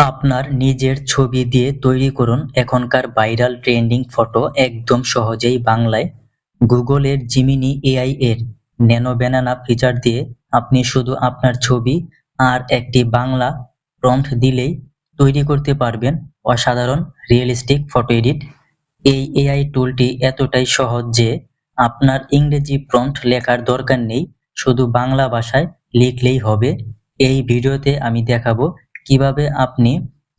আপনার নিজের ছবি দিয়ে তৈরি করুন এখনকার ভাইরাল ট্রেন্ডিং ফটো একদম সহজেই বাংলায়। গুগলের জিমিনি এআই এর ন্যানো ব্যানানা ফিচার দিয়ে আপনি শুধু আপনার ছবি আর একটি বাংলা প্রম্পট দিলেই তৈরি করতে পারবেন। অসাধারণ রিয়েলিস্টিক ফটো এডিট। এই এআই টুলটি এতটাই সহজ যে আপনার ইংরেজি প্রম্পট লেখার দরকার নেই, শুধু বাংলা ভাষায় লিখলেই হবে। এই ভিডিওতে আমি দেখাবো কীভাবে আপনি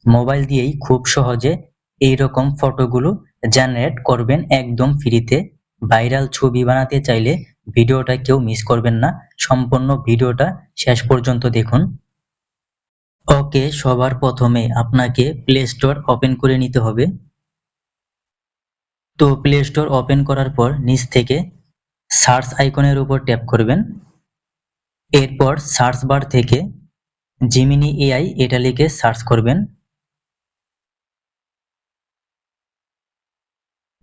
মোবাইল দিয়েই খুব সহজে এই রকম ফটোগুলো জেনারেট করবেন একদম ফ্রিতে ভাইরাল ছবি বানাতে চাইলে ভিডিওটা কেউ মিস করবেন না। সম্পূর্ণ ভিডিওটা শেষ পর্যন্ত দেখুন। ওকে, সবার প্রথমে আপনাকে প্লে স্টোর ওপেন করে নিতে হবে। তো প্লে স্টোর ওপেন করার পর নিচ থেকে সার্চ আইকনের উপর ট্যাপ করবেন। এরপর সার্চ বার থেকে জিমিনি এআই এটা লিখে সার্চ করবেন।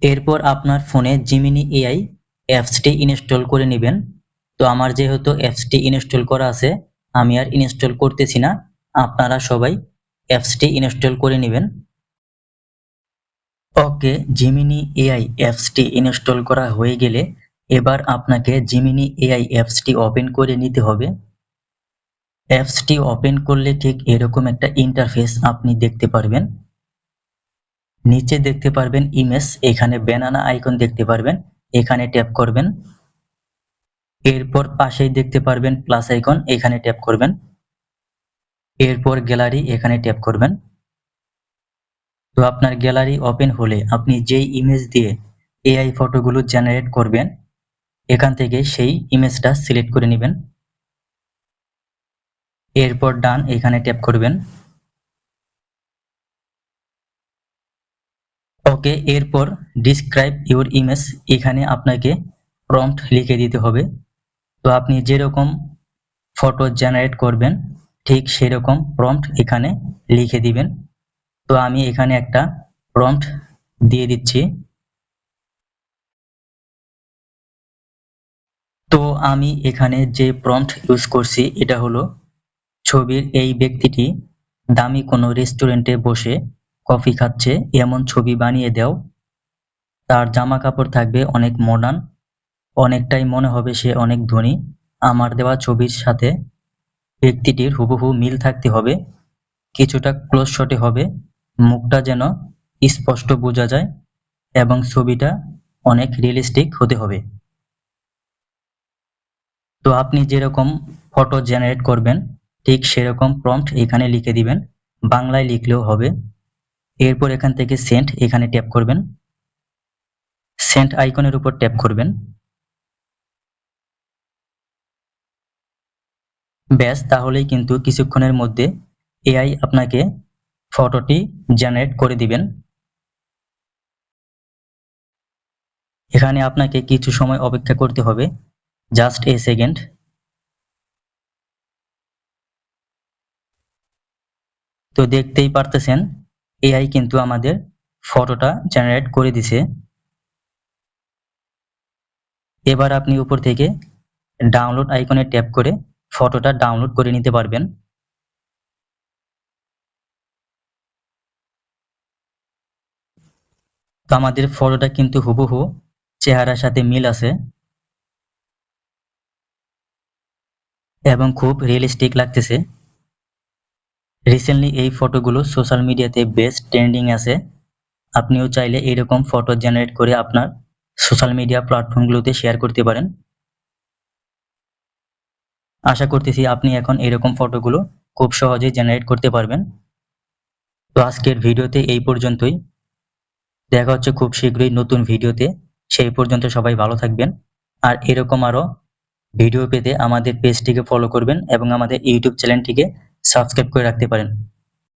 এরপর আপনার ফোনে জিমিনি এআই অ্যাপসটি ইনস্টল করে নেবেন। তো আমার যেহেতু অ্যাপসটি ইনস্টল করা আছে, আমি আর ইনস্টল করতেছি না, আপনারা সবাই অ্যাপসটি ইনস্টল করে নেবেন। ওকে জিমিনি এআই অ্যাপসটি ইনস্টল করা হয়ে গেলে এবার আপনাকে জিমিনি এআই অ্যাপসটি ওপেন করে নিতে হবে। অ্যাপসটি ওপেন করলে ঠিক এরকম একটা ইন্টারফেস আপনি দেখতে পারবেন। নিচে দেখতে পারবেন ইমেজ এখানে ব্যানানা আইকন দেখতে পারবেন, এখানে ট্যাপ করবেন। এরপর পাশেই দেখতে পারবেন প্লাস আইকন এখানে ট্যাপ করবেন। এরপর গ্যালারি এখানে ট্যাপ করবেন। তো আপনার গ্যালারি ওপেন হলে আপনি যেই ইমেজ দিয়ে এআই ফটোগুলো জেনারেট করবেন, এখান থেকে সেই ইমেজটা সিলেক্ট করে নেবেন। এরপর ডান এখানে ট্যাপ করবেন। ওকে, এরপর ডিসক্রাইব ইউর ইমেজ এখানে আপনাকে প্রম্পট লিখে দিতে হবে। তো আপনি যেরকম ফটো জেনারেট করবেন, ঠিক সেরকম প্রম্পট এখানে লিখে দিবেন। তো আমি এখানে একটা প্রম্পট দিয়ে দিচ্ছি। তো আমি এখানে যে প্রম্পট ইউজ করছি, এটা হলো ছবির এই ব্যক্তিটি দামি কোনো রেস্টুরেন্টে বসে কফি খাচ্ছে, এমন ছবি বানিয়ে দাও। তার জামা কাপড় থাকবে অনেক মডার্ন অনেকটাই মনে হবে সে অনেক ধনী। আমার দেওয়া ছবির সাথে ব্যক্তিটির হুবহু মিল থাকতে হবে, কিছুটা ক্লোজ শটে হবে, মুখটা যেন স্পষ্ট বোঝা যায় এবং ছবিটা অনেক রিয়েলিস্টিক হতে হবে। তো আপনি যেরকম ফটো জেনারেট করবেন ঠিক সেরকম প্রম্পট এখানে লিখে দিবেন, বাংলায় লিখলেও হবে। এরপর এখান থেকে সেন্ট এখানে ট্যাপ করবেন। সেন্ট আইকনের উপর ট্যাপ করবেন। ব্যাস, তাহলেই কিন্তু কিছুক্ষণের মধ্যে এআই আপনাকে ফটোটি জেনারেট করে দিবেন। এখানে আপনাকে কিছু সময় অপেক্ষা করতে হবে। জাস্ট এ সেকেন্ড তো দেখতেই পারতেছেন এআই কিন্তু আমাদের ফটোটা জেনারেট করে দিছে। এবার আপনি উপর থেকে ডাউনলোড আইকনে ট্যাপ করে ফটোটা ডাউনলোড করে নিতে পারবেন। তো আমাদের ফটোটা কিন্তু হুবহু চেহারার সাথে মিল আছে। এবং খুব রিয়েলিস্টিক লাগতেছে। রিসেন্টলি এই ফটোগুলো সোশ্যাল মিডিয়াতে বেস্ট ট্রেন্ডিং আছে। আপনিও চাইলে এরকম ফটো জেনারেট করে আপনার সোশ্যাল মিডিয়া প্ল্যাটফর্মগুলোতে শেয়ার করতে পারেন। আশা করতেছি আপনি এখন এরকম ফটোগুলো খুব সহজেই জেনারেট করতে পারবেন। তো আজকের ভিডিওতে এই পর্যন্তই। দেখা হচ্ছে খুব শীঘ্রই নতুন ভিডিওতে। সেই পর্যন্ত সবাই ভালো থাকবেন। আর এরকম আরও ভিডিও পেতে আমাদের পেজটিকে ফলো করবেন এবং আমাদের ইউটিউব চ্যানেলটিকে সাবস্ক্রাইব করে রাখতে পারেন।